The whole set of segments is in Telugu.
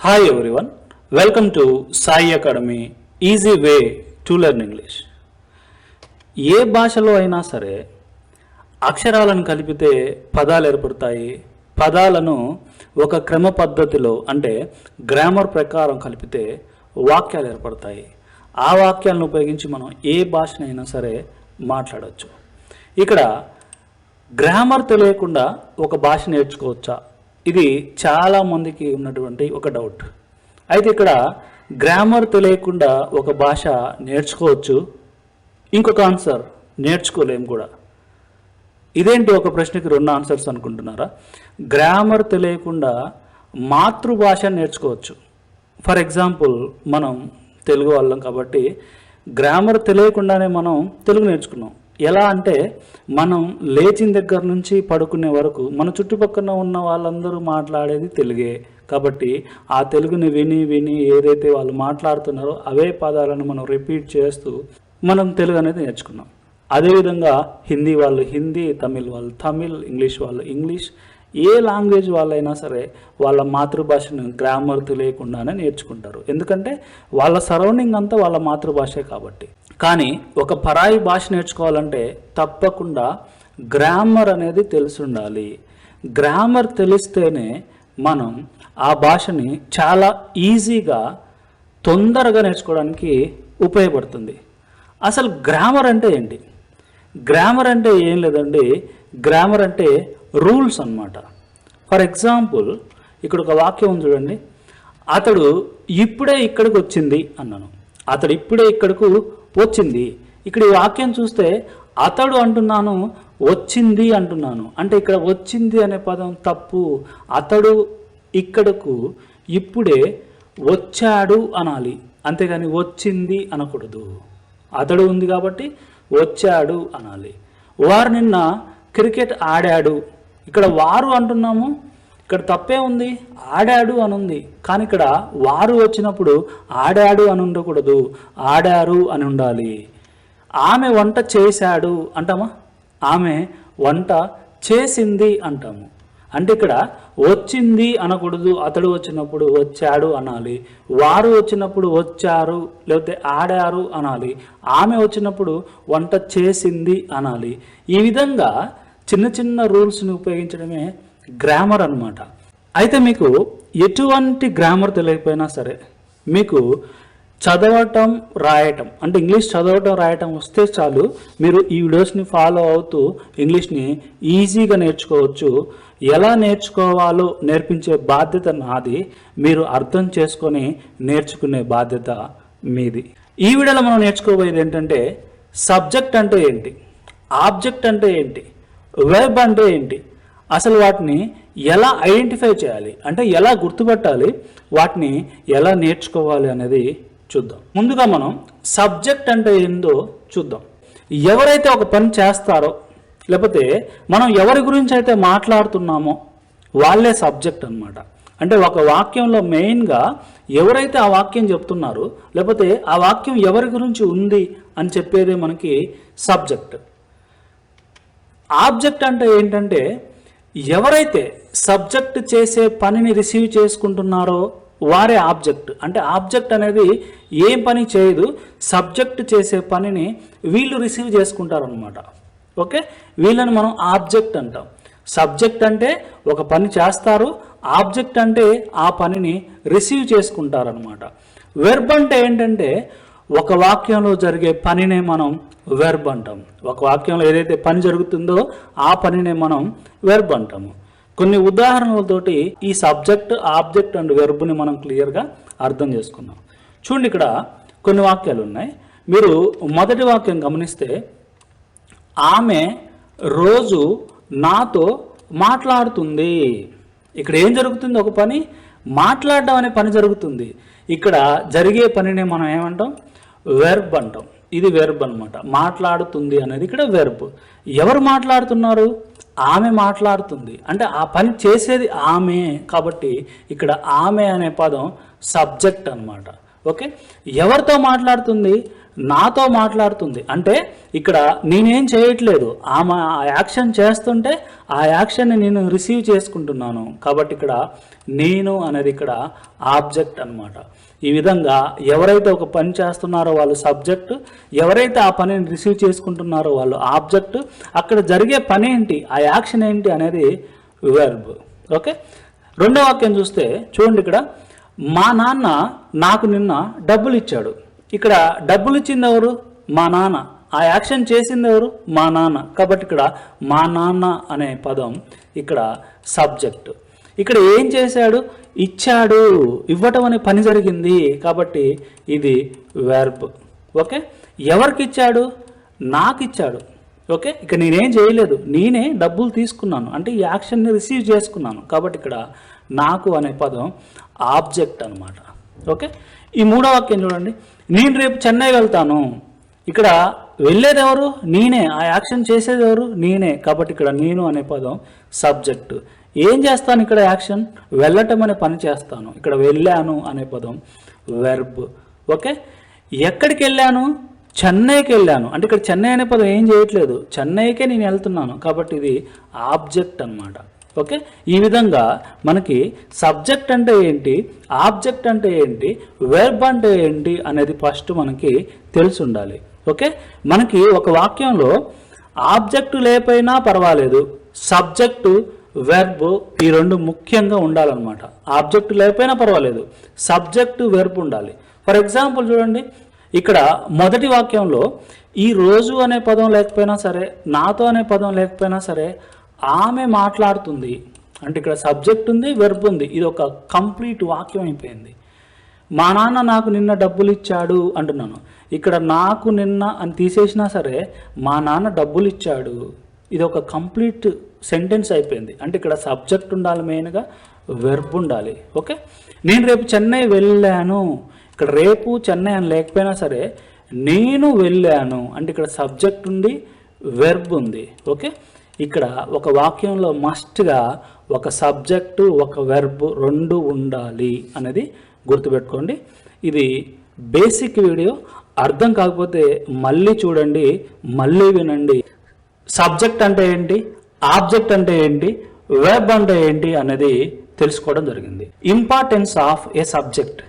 Hi everyone welcome to Sai academy easy way to learn English ఏ భాషలో అయినా సరే అక్షరాలను కలిపితే పదాలు ఏర్పడతాయి పదాలను ఒక క్రమ పద్ధతిలో అంటే గ్రామర్ ప్రకారం కలిపితే వాక్యాలు ఏర్పడతాయి. ఆ వాక్యాలను ఉపయోగించి మనం ఏ భాషనైనా సరే మాట్లాడవచ్చు ఇక్కడ గ్రామర్ తెలియకుండా ఒక భాష నేర్చుకోవచ్చా? ఇది చాలా మందికి ఉన్నటువంటి ఒక డౌట్. అయితే ఇక్కడ గ్రామర్ తెలియకుండా ఒక భాష నేర్చుకోవచ్చు. ఇంకొక ఆన్సర్ నేర్చుకోలేము కూడా. ఇదేంటి ఒక ప్రశ్నకి రెండు ఆన్సర్స్ అనుకుంటున్నారా? గ్రామర్ తెలియకుండా మాతృభాష నేర్చుకోవచ్చు. ఫర్ ఎగ్జాంపుల్ మనం తెలుగు వాళ్ళం కాబట్టి గ్రామర్ తెలియకుండానే మనం తెలుగు నేర్చుకున్నాం. ఎలా అంటే మనం లేచిన దగ్గర నుంచి పడుకునే వరకు మన చుట్టుపక్కల ఉన్న వాళ్ళందరూ మాట్లాడేది తెలుగే. కాబట్టి ఆ తెలుగుని విని విని ఏదైతే వాళ్ళు మాట్లాడుతున్నారో అవే పదాలను మనం రిపీట్ చేస్తూ మనం తెలుగు అనేది నేర్చుకున్నాం. అదేవిధంగా హిందీ వాళ్ళు హిందీ తమిళ్ వాళ్ళు తమిళ్ ఇంగ్లీష్ వాళ్ళు ఇంగ్లీష్ ఏ లాంగ్వేజ్ వాళ్ళైనా సరే వాళ్ళ మాతృభాషను గ్రామర్ తెలియకుండానే నేర్చుకుంటారు. ఎందుకంటే వాళ్ళ సరౌండింగ్ అంతా వాళ్ళ మాతృభాషే కాబట్టి. కానీ ఒక పరాయి భాష నేర్చుకోవాలంటే తప్పకుండా గ్రామర్ అనేది తెలిసి ఉండాలి గ్రామర్ తెలిస్తేనే మనం ఆ భాషని చాలా ఈజీగా తొందరగా నేర్చుకోవడానికి ఉపయోగపడుతుంది. అసలు గ్రామర్ అంటే ఏంటి? గ్రామర్ అంటే ఏం లేదండి. గ్రామర్ అంటే రూల్స్ అన్నమాట. ఫర్ ఎగ్జాంపుల్ ఇక్కడ ఒక వాక్యం ఉంది చూడండి. అతడు ఇప్పుడే ఇక్కడికి వచ్చింది అన్నాను. అతడు ఇప్పుడే ఇక్కడకు వచ్చింది. ఇక్కడ ఈ వాక్యం చూస్తే అతడు అంటున్నాను వచ్చింది అంటున్నాను. అంటే ఇక్కడ వచ్చింది అనే పదం తప్పు. అతడు ఇక్కడకు ఇప్పుడే వచ్చాడు అనాలి. అంతేగాని వచ్చింది అనకూడదు. అతడు ఉంది కాబట్టి వచ్చాడు అనాలి. వారు నిన్న క్రికెట్ ఆడాడు. ఇక్కడ వారు అంటున్నాము ఇక్కడ తప్పే ఉంది ఆడాడు అని ఉంది కానీ ఇక్కడ వారు వచ్చినప్పుడు ఆడాడు అని ఉండకూడదు ఆడారు అని ఉండాలి. ఆమె వంట చేశాడు అంటామా? ఆమె వంట చేసింది అంటాము. అంటే ఇక్కడ వచ్చింది అనకూడదు అతడు వచ్చినప్పుడు వచ్చాడు అనాలి. వారు వచ్చినప్పుడు వచ్చారు లేకపోతే ఆడారు అనాలి. ఆమె వచ్చినప్పుడు వంట చేసింది అనాలి. ఈ విధంగా చిన్న చిన్న రూల్స్ని ఉపయోగించడమే గ్రామర్ అనమాట అయితే మీకు ఎటువంటి గ్రామర్ తెలియకపోయినా సరే మీకు చదవటం రాయటం అంటే ఇంగ్లీష్ చదవటం రాయటం వస్తే చాలు మీరు ఈ వీడియోస్ని ఫాలో అవుతూ ఇంగ్లీష్ని ఈజీగా నేర్చుకోవచ్చు. ఎలా నేర్చుకోవాలో నేర్పించే బాధ్యత నాది మీరు అర్థం చేసుకొని నేర్చుకునే బాధ్యత మీది. ఈ వీడియోలో మనం నేర్చుకోబోయేది ఏంటంటే సబ్జెక్ట్ అంటే ఏంటి? ఆబ్జెక్ట్ అంటే ఏంటి? వెబ్ అంటే ఏంటి? అసలు వాటిని ఎలా ఐడెంటిఫై చేయాలి? అంటే ఎలా గుర్తుపట్టాలి? వాటిని ఎలా నేర్చుకోవాలి అనేది చూద్దాం. ముందుగా మనం సబ్జెక్ట్ అంటే ఏందో చూద్దాం. ఎవరైతే ఒక పని చేస్తారో లేకపోతే మనం ఎవరి గురించి అయితే మాట్లాడుతున్నామో వాళ్ళే సబ్జెక్ట్ అనమాట అంటే ఒక వాక్యంలో మెయిన్గా ఎవరైతే ఆ వాక్యం చెప్తున్నారో లేకపోతే ఆ వాక్యం ఎవరి గురించి ఉంది అని చెప్పేదే మనకి సబ్జెక్ట్. ఆబ్జెక్ట్ అంటే ఏంటంటే ఎవరైతే సబ్జెక్ట్ చేసే పనిని రిసీవ్ చేసుకుంటున్నారో వారే ఆబ్జెక్ట్. అంటే ఆబ్జెక్ట్ అనేది ఏం పని చేయదు సబ్జెక్ట్ చేసే పనిని వీళ్ళు రిసీవ్ చేసుకుంటారనమాట ఓకే? వీళ్ళని మనం ఆబ్జెక్ట్ అంటాం. సబ్జెక్ట్ అంటే ఒక పని చేస్తారు ఆబ్జెక్ట్ అంటే ఆ పనిని రిసీవ్ చేసుకుంటారనమాట వెర్బ్ అంటే ఏంటంటే ఒక వాక్యంలో జరిగే పనినే మనం వెర్బ్ అంటాం. ఒక వాక్యంలో ఏదైతే పని జరుగుతుందో ఆ పనినే మనం వెర్బ్ అంటాము. కొన్ని ఉదాహరణలతోటి ఈ సబ్జెక్ట్ ఆబ్జెక్ట్ అండ్ వెర్బ్ని మనం క్లియర్గా అర్థం చేసుకున్నాం చూడండి ఇక్కడ కొన్ని వాక్యాలు ఉన్నాయి. మీరు మొదటి వాక్యం గమనిస్తే ఆమె రోజు నాతో మాట్లాడుతుంది. ఇక్కడ ఏం జరుగుతుంది? ఒక పని మాట్లాడడం అనే పని జరుగుతుంది. ఇక్కడ జరిగే పనిని మనం ఏమంటాం? వెర్బ్ అంటాం. ఇది వెర్బ్ అన్నమాట. మాట్లాడుతుంది అనేది ఇక్కడ వెర్బ్. ఎవరు మాట్లాడుతున్నారు? ఆమె మాట్లాడుతుంది. అంటే ఆ పని చేసేది ఆమె. కాబట్టి ఇక్కడ ఆమె అనే పదం సబ్జెక్ట్ అన్నమాట. ఓకే? ఎవరితో మాట్లాడుతుంది? నాతో మాట్లాడుతుంది. అంటే ఇక్కడ నేనేం చేయట్లేదు. ఆమె ఆ యాక్షన్ చేస్తుంటే ఆ యాక్షన్ని నేను రిసీవ్ చేసుకుంటున్నాను. కాబట్టి ఇక్కడ నేను అనేది ఇక్కడ ఆబ్జెక్ట్ అన్నమాట. ఈ విధంగా ఎవరైతే ఒక పని చేస్తున్నారో వాళ్ళు సబ్జెక్ట్ ఎవరైతే ఆ పనిని రిసీవ్ చేసుకుంటున్నారో వాళ్ళు ఆబ్జెక్ట్ అక్కడ జరిగే పని ఏంటి ఆ యాక్షన్ ఏంటి అనేది వెర్బ్ ఓకే? రెండో వాక్యం చూస్తే చూడండి ఇక్కడ మా నాన్న నాకు నిన్న డబ్బులు ఇచ్చాడు. ఇక్కడ డబ్బులు ఇచ్చింది ఎవరు మా నాన్న. ఆ యాక్షన్ చేసింది ఎవరు మా నాన్న. కాబట్టి ఇక్కడ మా నాన్న అనే పదం ఇక్కడ సబ్జెక్ట్. ఇక్కడ ఏం చేశాడు? ఇచ్చాడు. ఇవ్వటం అనే పని జరిగింది. కాబట్టి ఇది వెర్బ్ ఓకే? ఎవరికి ఇచ్చాడు నాకు ఇచ్చాడు ఓకే? ఇక నేనేం చేయలేదు. నేనే డబ్బులు తీసుకున్నాను. అంటే ఈ యాక్షన్ని రిసీవ్ చేసుకున్నాను. కాబట్టి ఇక్కడ నాకు అనే పదం ఆబ్జెక్ట్ అనమాట ఓకే? ఈ మూడో వాక్యం చూడండి. నేను రేపు చెన్నై వెళ్తాను. ఇక్కడ వెళ్ళేది ఎవరు? నేనే. ఆ యాక్షన్ చేసేది ఎవరు? నేనే. కాబట్టి ఇక్కడ నేను అనే పదం సబ్జెక్టు. ఏం చేస్తాను ఇక్కడ యాక్షన్? వెళ్ళటం అనే పని చేస్తాను. ఇక్కడ వెళ్ళాను అనే పదం వెర్బ్ ఓకే? ఎక్కడికి వెళ్ళాను? చెన్నైకి వెళ్ళాను. అంటే ఇక్కడ చెన్నై అనే పదం ఏం చేయట్లేదు. చెన్నైకే నేను వెళ్తున్నాను. కాబట్టి ఇది ఆబ్జెక్ట్ అన్నమాట. ఓకే? ఈ విధంగా మనకి సబ్జెక్ట్ అంటే ఏంటి? ఆబ్జెక్ట్ అంటే ఏంటి? వెర్బ్ అంటే ఏంటి? అనేది ఫస్ట్ మనకి తెలిసి ఉండాలి ఓకే? మనకి ఒక వాక్యంలో ఆబ్జెక్టు లేకపోయినా పర్వాలేదు సబ్జెక్టు వెర్బ్ ఈ రెండు ముఖ్యంగా ఉండాలన్నమాట. ఆబ్జెక్ట్ లేకపోయినా పర్వాలేదు సబ్జెక్టు వెర్బ్ ఉండాలి. ఫర్ ఎగ్జాంపుల్ చూడండి ఇక్కడ మొదటి వాక్యంలో ఈ రోజు అనే పదం లేకపోయినా సరే నాతో అనే పదం లేకపోయినా సరే ఆమె మాట్లాడుతుంది. అంటే ఇక్కడ సబ్జెక్ట్ ఉంది వెర్బ్ ఉంది. ఇది ఒక కంప్లీట్ వాక్యం అయిపోయింది. మా నాన్న నాకు నిన్న డబ్బులు ఇచ్చాడు అంటున్నాను. ఇక్కడ నాకు నిన్న అని తీసేసినా సరే మా నాన్న డబ్బులు ఇచ్చాడు. ఇది ఒక కంప్లీట్ సెంటెన్స్ అయిపోయింది. అంటే ఇక్కడ సబ్జెక్ట్ ఉండాలి మెయిన్గా వెర్బ్ ఉండాలి. ఓకే? నేను రేపు చెన్నై వెళ్ళాను. ఇక్కడ రేపు చెన్నై అని లేకపోయినా సరే నేను వెళ్ళాను. అంటే ఇక్కడ సబ్జెక్ట్ ఉంది వెర్బ్ ఉంది. ఓకే? ఇక్కడ ఒక వాక్యంలో మస్ట్గా ఒక సబ్జెక్టు ఒక వెర్బ్ రెండు ఉండాలి అనేది గుర్తుపెట్టుకోండి. ఇది బేసిక్ వీడియో అర్థం కాకపోతే మళ్ళీ చూడండి మళ్ళీ వినండి. సబ్జెక్ట్ అంటే ఏంటి? ఆబ్జెక్ట్ అంటే ఏంటి? వెబ్ అంటే ఏంటి? అనేది తెలుసుకోవడం జరిగింది. Importance of a subject.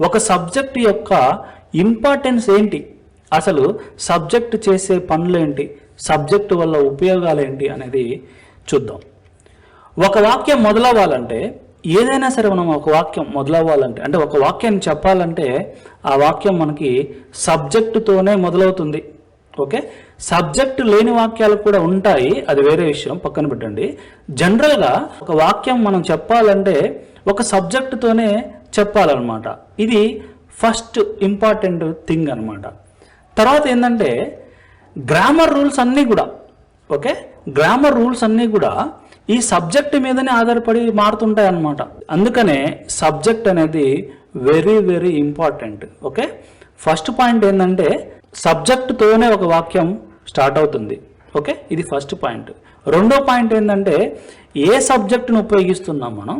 ఒక సబ్జెక్ట్ యొక్క ఇంపార్టెన్స్ ఏంటి? అసలు సబ్జెక్ట్ చేసే పనులేంటి సబ్జెక్టు వల్ల ఉపయోగాలు ఏంటి అనేది చూద్దాం. ఒక వాక్యం మొదలవ్వాలంటే ఏదైనా సరే మనం ఒక వాక్యం మొదలవ్వాలంటే అంటే ఒక వాక్యాన్ని చెప్పాలంటే ఆ వాక్యం మనకి సబ్జెక్టుతోనే మొదలవుతుంది. ఓకే? సబ్జెక్టు లేని వాక్యాలు కూడా ఉంటాయి అది వేరే విషయం పక్కన పెట్టండి. జనరల్గా ఒక వాక్యం మనం చెప్పాలంటే ఒక సబ్జెక్టుతోనే చెప్పాలన్నమాట. ఇది ఫస్ట్ ఇంపార్టెంట్ థింగ్ అనమాట తర్వాత ఏంటంటే గ్రామర్ రూల్స్ అన్నీ కూడా ఓకే గ్రామర్ రూల్స్ అన్నీ కూడా ఈ సబ్జెక్ట్ మీదనే ఆధారపడి మారుతుంటాయి అన్నమాట అందుకనే సబ్జెక్ట్ అనేది very very important okay first point ఏంటంటే సబ్జెక్టుతోనే ఒక వాక్యం స్టార్ట్ అవుతుంది ఓకే ఇది ఫస్ట్ పాయింట్ రెండో పాయింట్ ఏంటంటే ఏ సబ్జెక్టును ఉపయోగిస్తున్నాం మనం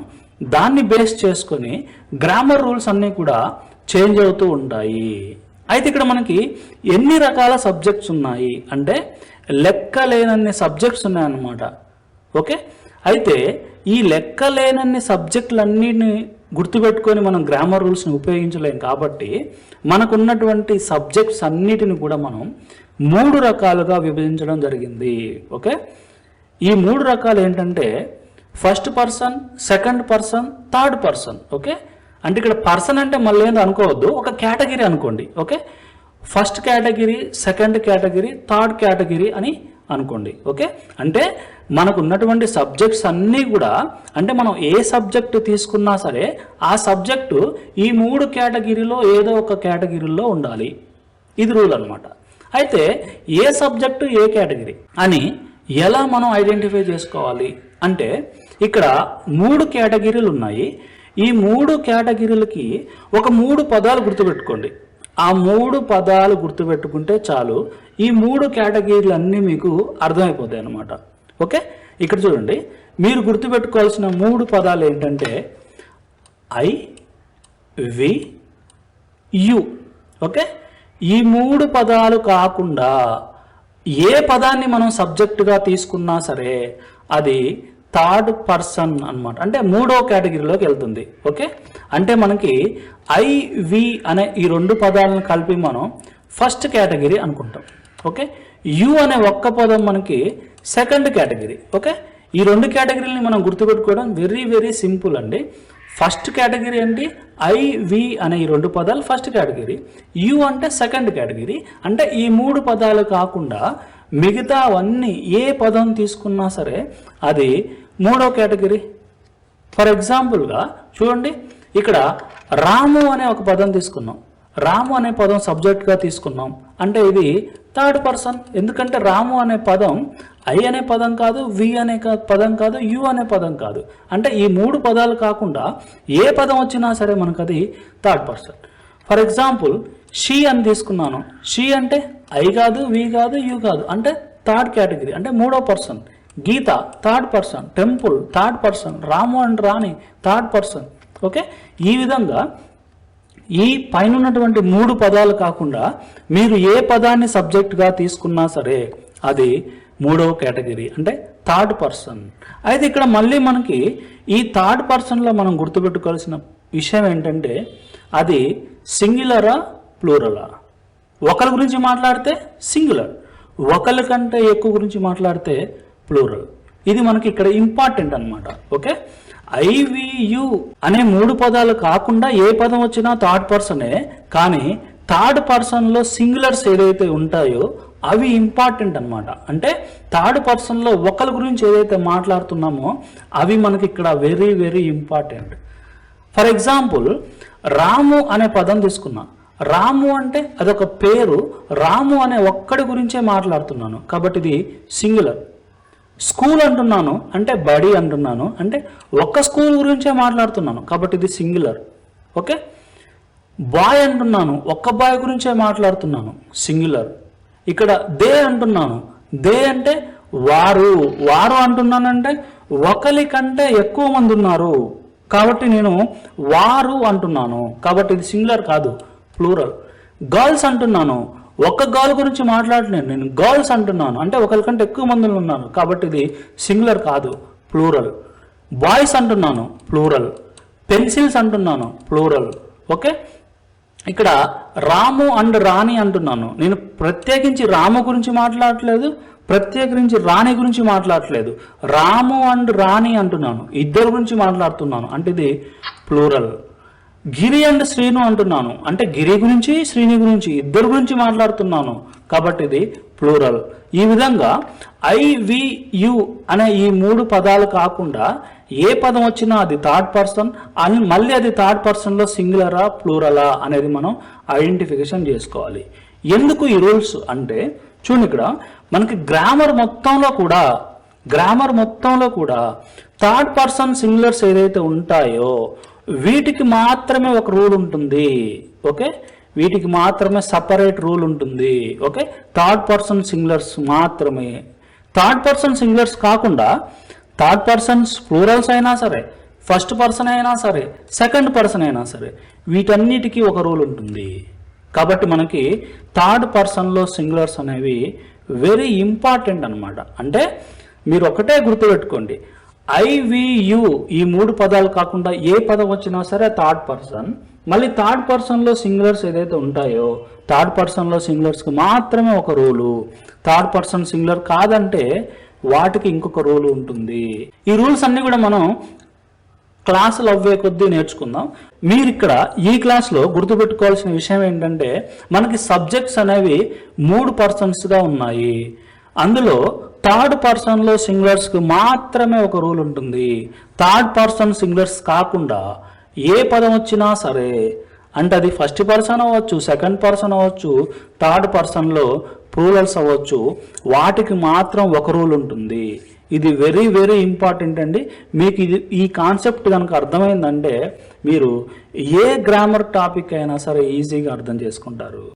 దాన్ని బేస్ చేసుకొని గ్రామర్ రూల్స్ అన్నీ కూడా చేంజ్ అవుతూ ఉంటాయి. అయితే ఇక్కడ మనకి ఎన్ని రకాల సబ్జెక్ట్స్ ఉన్నాయి? అంటే లెక్క లేనన్ని సబ్జెక్ట్స్ ఉన్నాయన్నమాట. ఓకే? అయితే ఈ లెక్క లేనన్ని సబ్జెక్టులన్నిటిని గుర్తుపెట్టుకొని మనం గ్రామర్ రూల్స్ని ఉపయోగించలేం కాబట్టి మనకున్నటువంటి సబ్జెక్ట్స్ అన్నిటిని కూడా మనం మూడు రకాలుగా విభజించడం జరిగింది. ఓకే? ఈ మూడు రకాలు ఏంటంటే first person second person third person okay? అంటే ఇక్కడ పర్సన్ అంటే మళ్ళీ ఏందో అనుకోవద్దు. ఒక కేటగిరీ అనుకోండి. Okay? First category second category third category అని అనుకోండి. ఓకే? అంటే మనకు ఉన్నటువంటి సబ్జెక్ట్స్ అన్నీ కూడా అంటే మనం ఏ సబ్జెక్ట్ తీసుకున్నా సరే ఆ సబ్జెక్టు ఈ మూడు కేటగిరీలో ఏదో ఒక కేటగిరీలో ఉండాలి. ఇది రూల్ అనమాట అయితే ఏ సబ్జెక్టు ఏ కేటగిరీ అని ఎలా మనం ఐడెంటిఫై చేసుకోవాలి? అంటే ఇక్కడ మూడు కేటగిరీలు ఉన్నాయి. ఈ మూడు కేటగిరీలకి ఒక మూడు పదాలు గుర్తుపెట్టుకోండి. ఆ మూడు పదాలు గుర్తుపెట్టుకుంటే చాలు ఈ మూడు కేటగిరీలు అన్నీ మీకు అర్థమైపోతాయి అన్నమాట. ఓకే? ఇక్కడ చూడండి. మీరు గుర్తుపెట్టుకోవాల్సిన మూడు పదాలు ఏంటంటే ఐ వి యు. ఓకే? ఈ మూడు పదాలు కాకుండా ఏ పదాన్ని మనం సబ్జెక్టుగా తీసుకున్నా సరే అది థర్డ్ పర్సన్ అన్నమాట. అంటే మూడో కేటగిరీలోకి వెళ్తుంది. ఓకే? అంటే మనకి ఐ వి అనే ఈ రెండు పదాలను కలిపి మనం ఫస్ట్ కేటగిరీ అనుకుంటాం. ఓకే? యు అనే ఒక్క పదం మనకి సెకండ్ కేటగిరీ. ఓకే? ఈ రెండు కేటగిరీలని మనం గుర్తుపెట్టుకోవడం వెరీ వెరీ సింపుల్ అండి. ఫస్ట్ కేటగిరీ ఏంటి? ఐ వి అనే ఈ రెండు పదాలు ఫస్ట్ కేటగిరీ. యు అంటే సెకండ్ కేటగిరీ. అంటే ఈ మూడు పదాలు కాకుండా మిగతా అవన్నీ ఏ పదం తీసుకున్నా సరే అది మూడో కేటగిరీ. ఫర్ ఎగ్జాంపుల్గా చూడండి ఇక్కడ రాము అనే ఒక పదం తీసుకున్నాం. రాము అనే పదం సబ్జెక్ట్గా తీసుకున్నాం. అంటే ఇది థర్డ్ పర్సన్. ఎందుకంటే రాము అనే పదం ఐ అనే పదం కాదు వి అనే కా- పదం కాదు యు అనే పదం కాదు. అంటే ఈ మూడు పదాలు కాకుండా ఏ పదం వచ్చినా సరే మనకు అది third person. For example she అని తీసుకున్నాను. షీ అంటే ఐ కాదు వి కాదు యు కాదు. అంటే థర్డ్ కేటగిరీ అంటే మూడో person. Geeta third person. Temple third person. Ramu and Rani third person. Okay? ఈ విధంగా ఈ పైన ఉన్నటువంటి మూడు పదాలు కాకుండా మీరు ఏ పదాన్ని సబ్జెక్ట్గా తీసుకున్నా సరే అది మూడవ కేటగిరీ అంటే థర్డ్ పర్సన్. అయితే ఇక్కడ మళ్ళీ మనకి ఈ థర్డ్ పర్సన్లో మనం గుర్తుపెట్టుకోవాల్సిన విషయం ఏంటంటే అది సింగులరా ప్లూరలా ఒకరి గురించి మాట్లాడితే సింగులర్ ఒకరి కంటే ఎక్కువ గురించి మాట్లాడితే ప్లూరల్ ఇది మనకి ఇక్కడ ఇంపార్టెంట్ అన్నమాట. ఓకే? ఐవియు అనే మూడు పదాలు కాకుండా ఏ పదం వచ్చినా థర్డ్ పర్సనే కానీ థర్డ్ పర్సన్లో సింగులర్స్ ఏదైతే ఉంటాయో అవి ఇంపార్టెంట్ అన్నమాట. అంటే థర్డ్ పర్సన్లో ఒకరి గురించి ఏదైతే మాట్లాడుతున్నామో అవి మనకి ఇక్కడ very very important for example Ramu అనే పదం తీసుకున్నా. రాము అంటే అదొక పేరు రాము అనే ఒక్కడి గురించే మాట్లాడుతున్నాను. కాబట్టి ఇది సింగులర్. స్కూల్ అంటున్నాను అంటే బడి అంటున్నాను అంటే ఒక్క స్కూల్ గురించే మాట్లాడుతున్నాను. కాబట్టి ఇది సింగులర్. ఓకే? బాయ్ అంటున్నాను ఒక్క బాయ్ గురించే మాట్లాడుతున్నాను. సింగులర్. ఇక్కడ దే అంటున్నాను. దే అంటే వారు. వారు అంటున్నానంటే ఒకరి కంటే ఎక్కువ మంది ఉన్నారు. కాబట్టి నేను వారు అంటున్నాను. కాబట్టి ఇది సింగులర్ కాదు ప్లూరల్ గర్ల్స్ అంటున్నాను. ఒక్క గర్ల్ గురించి మాట్లాడలేను నేను. గర్ల్స్ అంటున్నాను. అంటే ఒకరికంటే ఎక్కువ మంది ఉన్నారు. కాబట్టి ఇది సింగులర్ కాదు ప్లూరల్ బాయ్స్ అంటున్నాను ప్లూరల్ పెన్సిల్స్ అంటున్నాను ప్లూరల్ ఓకే ఇక్కడ రాము అండ్ రాణి అంటున్నాను. నేను ప్రత్యేకించి రాము గురించి మాట్లాడట్లేదు ప్రత్యేకించి రాణి గురించి మాట్లాడట్లేదు. రాము అండ్ రాణి అంటున్నాను. ఇద్దరు గురించి మాట్లాడుతున్నాను. అంటే ఇది ప్లూరల్. గిరి అండ్ శ్రీను అంటున్నాను. అంటే గిరి గురించి శ్రీని గురించి ఇద్దరు గురించి మాట్లాడుతున్నాను. కాబట్టి ఇది ప్లూరల్. ఈ విధంగా ఐ వి యు అనే ఈ మూడు పదాలు కాకుండా ఏ పదం వచ్చినా అది థర్డ్ పర్సన్ అని మళ్ళీ అది థర్డ్ పర్సన్లో సింగులరా ప్లూరలా అనేది మనం ఐడెంటిఫికేషన్ చేసుకోవాలి. ఎందుకు ఈ రూల్స్ అంటే చూడండి ఇక్కడ మనకి గ్రామర్ మొత్తంలో కూడా గ్రామర్ మొత్తంలో కూడా థర్డ్ పర్సన్ సింగులర్స్ ఏదైతే ఉంటాయో వీటికి మాత్రమే ఒక రూల్ ఉంటుంది. ఓకే? వీటికి మాత్రమే సపరేట్ రూల్ ఉంటుంది. ఓకే? థర్డ్ పర్సన్ సింగులర్స్ మాత్రమే. థర్డ్ పర్సన్ సింగులర్స్ కాకుండా థర్డ్ పర్సన్స్ ప్లూరల్స్ అయినా సరే ఫస్ట్ పర్సన్ అయినా సరే సెకండ్ పర్సన్ అయినా సరే వీటన్నిటికీ ఒక రూల్ ఉంటుంది. కాబట్టి మనకి థర్డ్ పర్సన్లో సింగులర్స్ అనేవి వెరీ ఇంపార్టెంట్ అనమాట అంటే మీరు ఒకటే గుర్తుపెట్టుకోండి. ఐవియు ఈ మూడు పదాలు కాకుండా ఏ పదం వచ్చినా సరే థర్డ్ పర్సన్ మళ్ళీ థర్డ్ పర్సన్లో సింగులర్స్ ఏదైతే ఉంటాయో థర్డ్ పర్సన్లో సింగులర్స్కి మాత్రమే ఒక రూలు థర్డ్ పర్సన్ సింగులర్ కాదంటే వాటికి ఇంకొక రూల్ ఉంటుంది. ఈ రూల్స్ అన్నీ కూడా మనం క్లాసులు అవ్వే కొద్దీ నేర్చుకుందాం. మీరు ఇక్కడ ఈ క్లాస్లో గుర్తుపెట్టుకోవాల్సిన విషయం ఏంటంటే మనకి సబ్జెక్ట్స్ అనేవి మూడు పర్సన్స్గా ఉన్నాయి. అందులో థర్డ్ పర్సన్లో సింగులర్స్కి మాత్రమే ఒక రూల్ ఉంటుంది. థర్డ్ పర్సన్ సింగులర్స్ కాకుండా ఏ పదం వచ్చినా సరే అంటే అది ఫస్ట్ పర్సన్ అవ్వచ్చు సెకండ్ పర్సన్ అవ్వచ్చు థర్డ్ పర్సన్లో ప్లూరల్స్ అవ్వచ్చు వాటికి మాత్రం ఒక రూల్ ఉంటుంది. ఇది వెరీ వెరీ ఇంపార్టెంట్ అండి. మీకు ఇది ఈ కాన్సెప్ట్ కనుక అర్థమైందంటే మీరు ఏ గ్రామర్ టాపిక్ అయినా సరే ఈజీగా అర్థం చేసుకుంటారు.